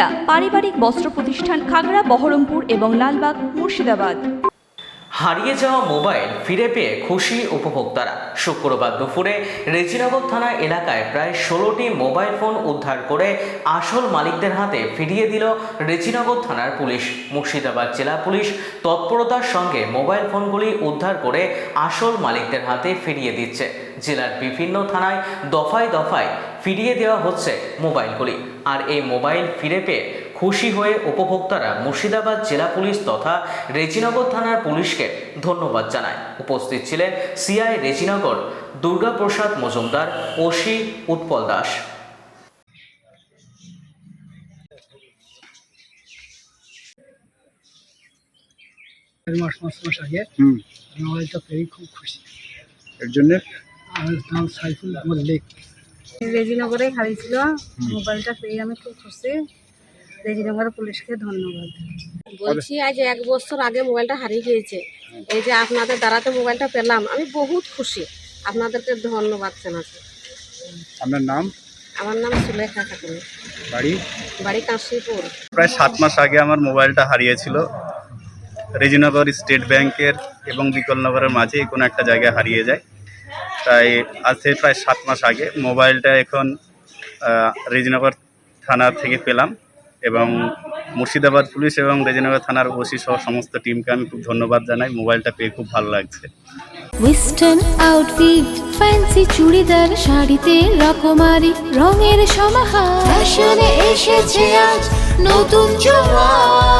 সুনিতা পারিবারিক বস্ত্র প্রতিষ্ঠান খাগড়া, বহরমপুর এবং লালবাগ, মুর্শিদাবাদ। হারিয়ে যাওয়া মোবাইল ফিরে পেয়ে খুশি উপভোক্তারা। শুক্রবার দুপুরে রেজিনগর থানা এলাকায় প্রায় ষোলোটি মোবাইল ফোন উদ্ধার করে আসল মালিকদের হাতে ফিরিয়ে দিল রেজিনগর থানার পুলিশ। মুর্শিদাবাদ জেলা পুলিশ তৎপরতার সঙ্গে মোবাইল ফোনগুলি উদ্ধার করে আসল মালিকদের হাতে ফিরিয়ে দিচ্ছে। জেলার বিভিন্ন থানায় দফায় দফায় ফিরিয়ে দেওয়া হচ্ছে মোবাইলগুলি। আর এই মোবাইল ফিরে পেয়ে খুশি হয়ে উপভোক্তারা মুর্শিদাবাদ জেলা পুলিশ তথা রেজিনগর থানার পুলিশকে ধন্যবাদ জানায়। উপস্থিত ছিলেন সিআই রেজিনগর দুর্গাপ্রসাদ মজুমদার ওসি উৎপল দাস। এক মাস মাস আগে মোবাইলটা পেয়ে খুব খুশি। এর জন্যে? আমার নাম সাইফুল রেজিনগরে হারিয়েছিল মোবাইলটা পেয়ে আমি খুব খুশি। রেজিনগরের পুলিশকে ধন্যবাদ। বলছি আজ এক বছর আগে মোবাইলটা হারিয়ে গিয়েছে। এই যে আপনাদের দ্বারাতে মোবাইলটা পেলাম আমি বহুত খুশি। আপনাদেরকে ধন্যবাদ জানাচ্ছি আপনার নাম? আমার নাম সুলেখা খাতুন। বাড়ি? বাড়ি কাশিপুর। প্রায় সাত মাস আগে আমার মোবাইলটা হারিয়েছিল। রেজিনগর স্টেট ব্যাংকের এবং বিকলনগরের মাঝে কোনো একটা জায়গায় হারিয়ে যায়। তাই আজ থেকে প্রায় সাত মাস আগে মোবাইলটা এখন রেজিনগর থানা থেকে পেলাম। এবং মুর্শিদাবাদ পুলিশ এবং রেজিনগর থানার ওসি সহ সমস্ত টিমকে আমি খুব ধন্যবাদ জানাই। মোবাইলটা পেয়ে খুব ভালো লাগছে। ওয়েস্টার্ন আউটফিট ফ্যান্সি চুড়িদার শাড়িতে রকমারি রঙের সমাহার। ফ্যাশনে এসেছে আজ নতুন সুনিতা